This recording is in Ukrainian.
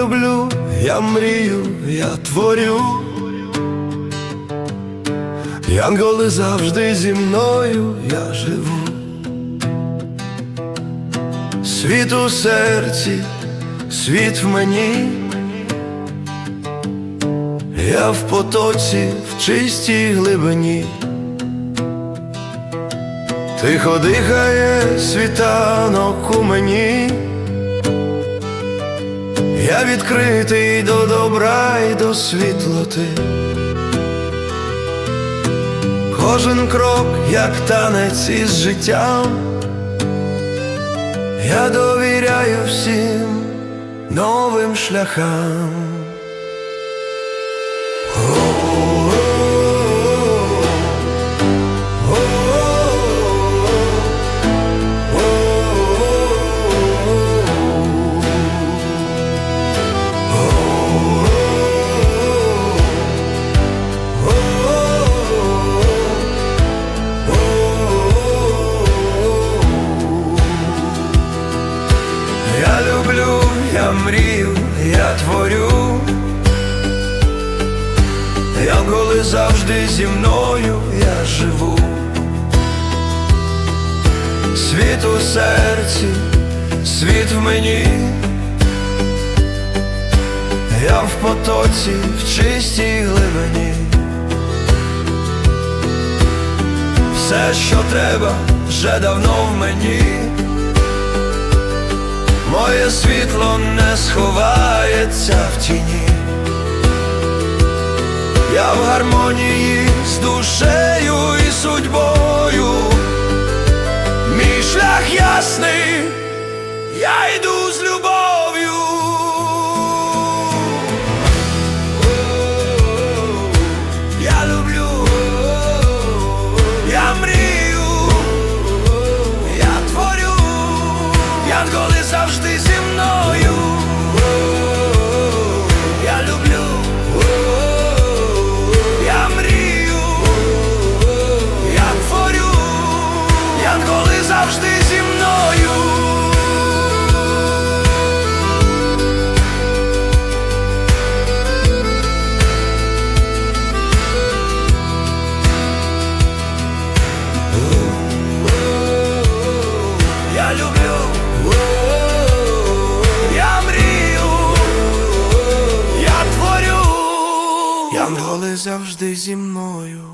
люблю, я мрію, я творю. Янголи завжди зі мною я живу. Світ у серці, світ в мені. Я в потоці, в чистій глибині. Тихо дихає світанок у мені. Я відкритий до добра і до світлоти. Кожен крок, як танець із життям. Я довіряю всім новим шляхам. Я люблю, я мрію, я творю. Янголи завжди зі мною я живу. Світ у серці, світ в мені. Я в потоці, в чистій глибині. Все, що треба, вже давно в мені. Моє світло не сховається в тіні. Я в гармонії з душею і судьбою. Мій шлях ясний, я йду з любов'ю. Янголи завжди зі мною. Я люблю, я мрію, я творю, янголи завжди зі мною. Янголи завжди зі мною.